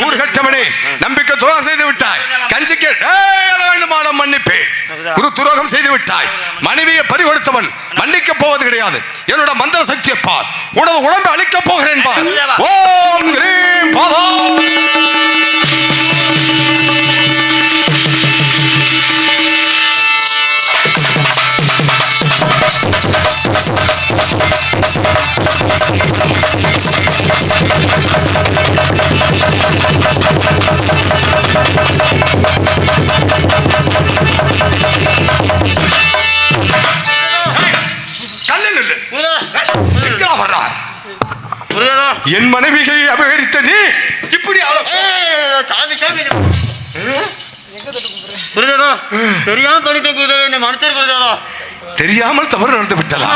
ஊர் கட்டவனே நம்பிக்கை துரோகம் செய்து விட்டாய். கஞ்சிக்கு வேண்டுமானம் மன்னிப்பேன். குரு துரோகம் செய்து விட்டாய். மனைவியை பறிகொடுத்தவன் மன்னிக்க போவது கிடையாது. என்னோட மந்திர சக்தியை பார். உனது உடம்பை அழிக்கப் போகிறேன் பார். ஓம் கிரீம் பாதா. என் மனைவியை அபகரித்த நீ? இப்படி ஆள- சாமி சாமி. புரியுதா தெரியாம பண்ணிட்டேன் குருதேவா என்ன மனுஷர் குருதேவா. தெரியாமல் தவறு நடந்து விட்டதா?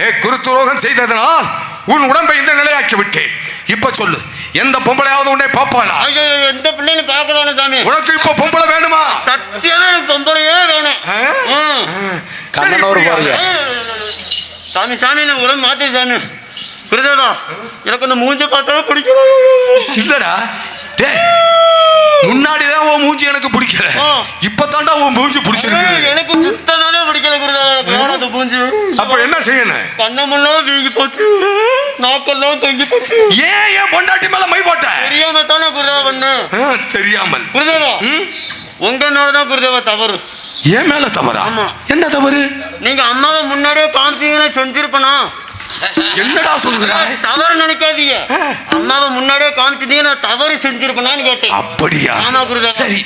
ஏ குரு துரோகம் செய்ததனால் உன் உடம்பை இந்த நிலையாக்கி விட்டேன். இப்ப சொல்லு எந்த பொம்பளையாவது உன்னை பாப்பானா ஐயோ எந்த பிள்ளைன்னு பார்க்கலான சாமி. உனக்கு இப்ப பொம்பளை வேணுமா? சத்தியமே எனக்கு பொம்பளையே வேணும். இப்படியா? பாருங்க. சாமி சாமி நான் உடம்பு மாத்தேன் சாமி. குருதேவா எனக்கு அந்த மூஞ்ச பார்த்தாவே பிடிக்கும் இல்லடா. டே முன்னாடிதான் உன் மூஞ்சி எனக்கு பிடிக்கல. இப்பதான்டா உன் மூஞ்சி பிடிச்சிருக்கு. எனக்கு சுத்தமாவே பிடிக்கல வேணாம் அந்த மூஞ்சி. அப்ப என்ன செய்யணும் கண்ணமெல்லாம் வீங்கி போச்சு. நாக்கெல்லாம் தொங்கி போச்சு. ஏன் என் பொண்டாட்டி மேல மை போட்ட? தெரியாம தானே குருதேவா பண்ணு தெரியாமல். குருதேவா உங்க தான் குருதேவா தவறு. என் மேல தவறா. என்ன தவறு? நீங்க அம்மாவை முன்னாடியே காமிச்சீங்கன்னா செஞ்சிருப்பனா? என்னடா சொல்கிறாய் தவறு நினைக்காதீங்க. அம்மாவை முன்னாடியே காமிச்சிட்டீங்கன்னா தவறு செஞ்சிருப்பனான்னு கேட்டேன். அப்படியா? ஆமா, குருதேவா. சரி.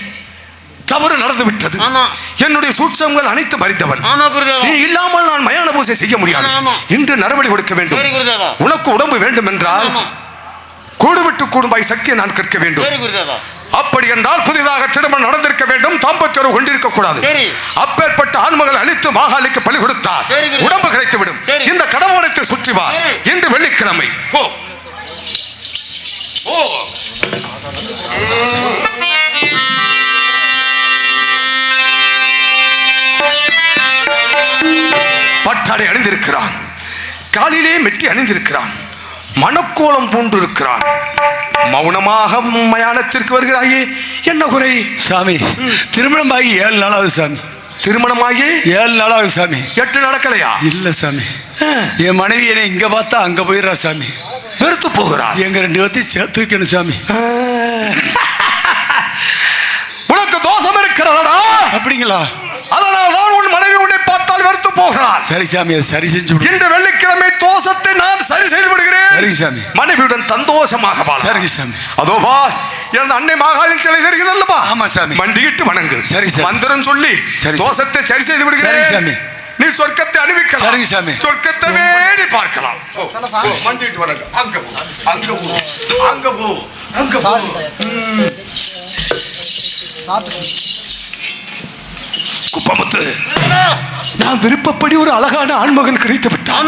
தவறு நடந்து விட்டது. ஆமா. என்னுடைய சூட்சங்கள் அனைத்து குருதேவா. நீ இல்லாமல் நான் மயான பூஜை செய்ய முடியாது. இன்று நரபலி கொடுக்க வேண்டும். உனக்கு உடம்பு வேண்டும் என்றால் ஆமா. கூடு விட்டு கூடும்பாய் சக்தியை நான் கற்க வேண்டும். அப்படி என்றால் புதிதாக திருமணம் நடந்திருக்க வேண்டும் தாம்பத்தியர் கொண்டிருக்க கூடாது. அப்பேற்பட்ட ஆண்மகள் அழித்து மாகாளிக்கு பலி கொடுத்தார். உடம்பு கிடைத்து விடும். இந்த கடவுளத்தை சுற்றி வா. இன்று வெள்ளிக்கிழமை. போ. ஓ பட்டாடை அணிந்திருக்கிறான். காலிலே மெட்டி அணிந்திருக்கிறான். மணக்கோலம் பூண்டு இருக்கிறான் மௌனமாக மயானத்திற்கு வருகிறாயே என்ன குறை? சாமி திருமணம் ஆகி ஏழு நாளாகுது சாமி. திருமணமாகி? ஏழு நாளாகுது சாமி. எட்டு நடக்கலையா? இல்ல சாமி. என் மனைவி என்னை இங்க பார்த்தா அங்க போயிடுறா சாமி. வெறுத்து போகிறான் எங்க ரெண்டு பேர்த்தையும் சேர்த்து வைக்கணும் சாமி உனக்கு தோஷம் இருக்கிறதடா. அப்படிங்களா அதனால் தான் உன் மனைவி உன்னை பார்த்தால் போகிறான் சரி சாமி சரி செஞ்சு இன்று வெள்ளிக்கிழமை தோஷத்தை நான் சரி செய்து விடுகிறேன் சரிங்க சாமி. மனைவியுடன் சந்தோஷமாக வாழ. சரிங்க சாமி. அதோ வா எனது அன்னை மாகாளின் சிலை தெரிகிறது அல்லவா ஆமா சாமி. மண்டியிட்டு வணங்கு. சரி சாமி. மந்திரம் சொல்லி சரி. தோஷத்தை சரி செய்து விடுகிறேன் சாமி. நீ சொர்க்கத்தை அணிவிக்கலாம் சரிங்க சாமி. சொர்க்கத்தவே நீ பார்க்கலாம். மண்டியிட்டு வணங்கு. அங்க போ அங்க போ அங்க போ அங்க போ. குப்பமுத்து. நான் விருப்பப்படி ஒரு அழகான ஆண்மகன் கிடைத்து விட்டான்.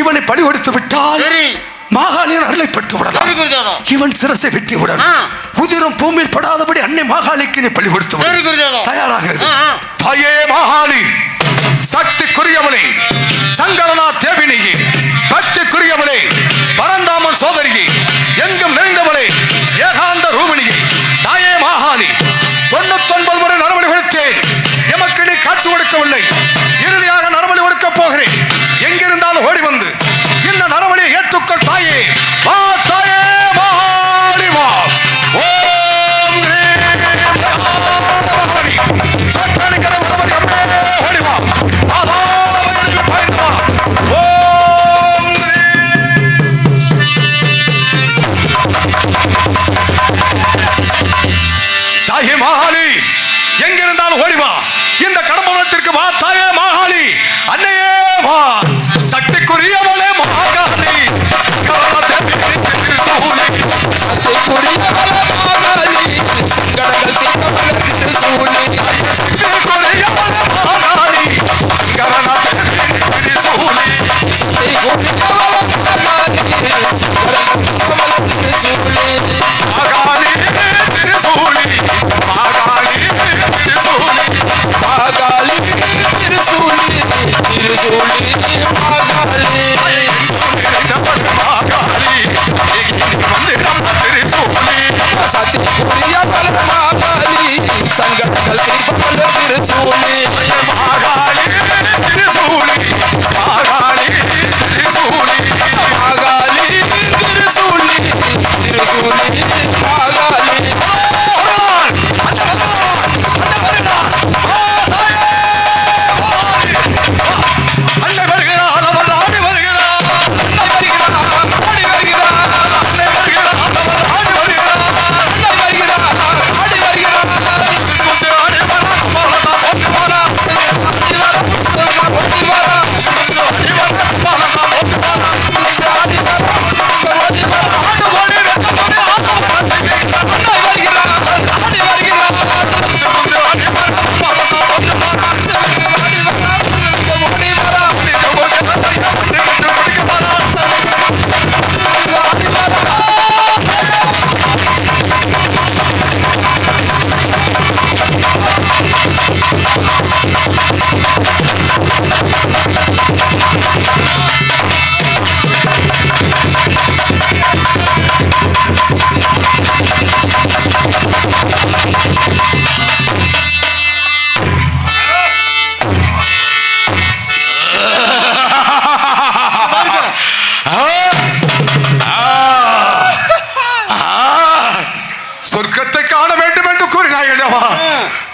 இவனை படி கொடுத்து விட்டால் சரி. மாகாளியன் அருளை பெற்று சரி விடலாம் இவன் சிரசை வெட்டி விடன் ஆ. உதிரம் பூமியில் படாதபடி அன்னை மாகாளிக்கு நீ பள்ளி கொடுத்து தயாராக. தாயே மாகாளி சக்திக்குரியவளே சங்கரநாத் தேவினியே கடம்பவனத்திற்கு மாகாளி. அன்னையே তুমি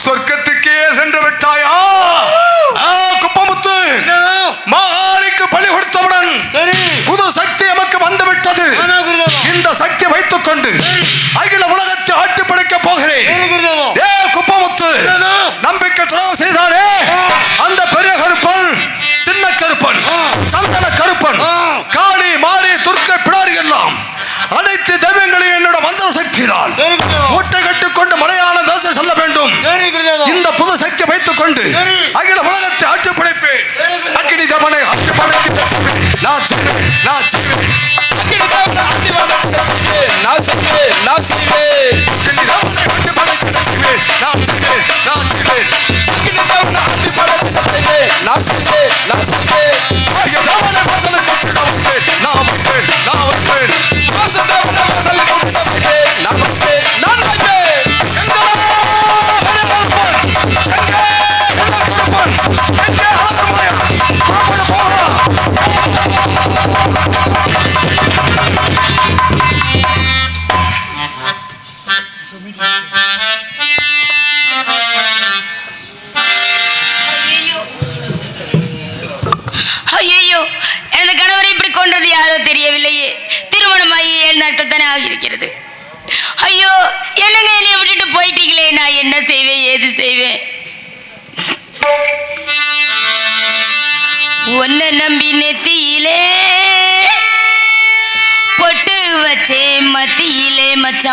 சொர்க்கத்துக்கே சென்று விட்டாயா குப்பமுத்து. மாலிக்கு பலி கொடுத்தவுடன் புது சக்தி எமக்கு வந்து விட்டது இந்த சக்தி வைத்துக் கொண்டு அகில உலகத்தை ஆட்டி படைக்க போகிறேன். ஏ குப்பமுத்து. நம்பிக்கை துறவு செய்தானே அந்த பெரிய கருப்பன் சின்ன கருப்பன் சந்தன கருப்பன் காளி மாறி துர்க்க பிடாரி எல்லாம் அனைத்து தெய்வங்களையும் என்னோட மந்திர சக்தியால் இந்த புது சக்தி வைத்துக் கொண்டு அகில உலகத்தை ஆட்சி படைப்பேன். அக்கினி தமனை ஆட்சி படைத்து நான் செய்வேன் நான் செய்வேன். நான் செய்வேன் நான் செய்வேன். நான் செய்வேன். ஐயோ எனது கணவரை இப்படி கொன்றது யாரோ தெரியவில்லையே. திருமணமாகி ஏழு நாட்கள் தானே ஆகியிருக்கிறது. ஐயோ என்னங்க என்னை விட்டுட்டு போயிட்டு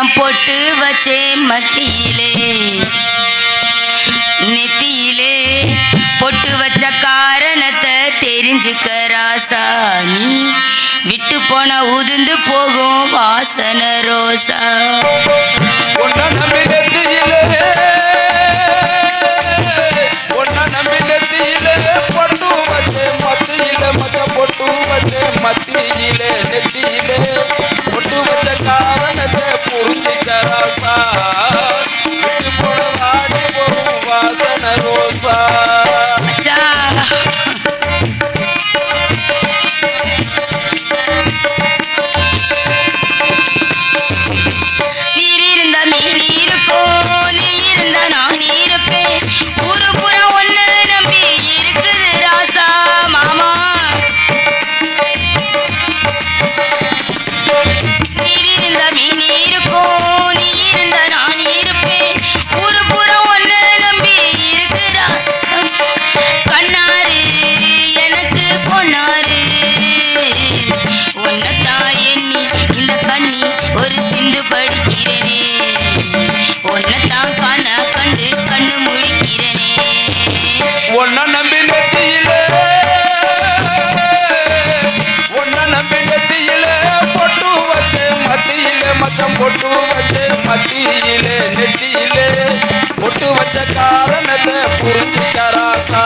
நான் பொட்டு வச்சேன் மத்தியிலே. நெத்தியிலே பொட்டு வச்ச காரணத்தை தெரிஞ்சுக்க ராசா நீ விட்டு போன உதிர்ந்து போகும் வாசன ரோசா. பொட்டு வச்ச காரணத்தை உன்னத்தான் காண கண்டு கண்ணு முழிக்கிறனே. உன்ன நம்பி நெத்தியில உன்ன நம்பி நெத்தியில பொட்டு வச்சு மத்தியில மச்சம் பொட்டு வச்சு மத்தியில நெத்தியில பொட்டு வச்ச காரணத்தை புரிஞ்சுக்கராசா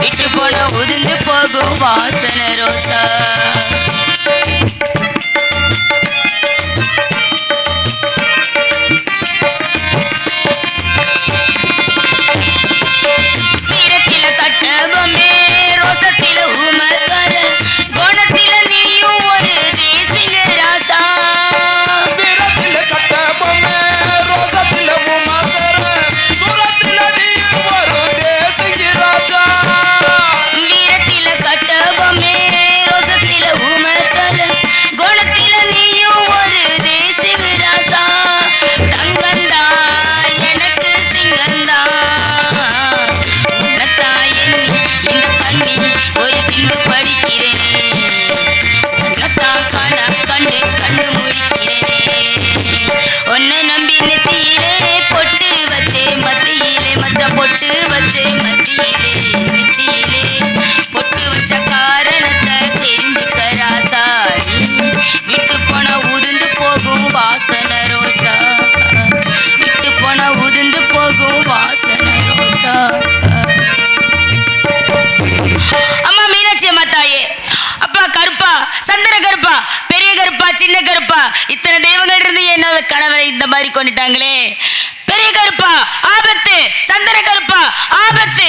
விட்டு போன உதிர்ந்து போகும் வாசன ரோசா. கொண்டுட்டாங்களே பெரிய கருப்பா ஆபத்து சந்தன கருப்பா ஆபத்து.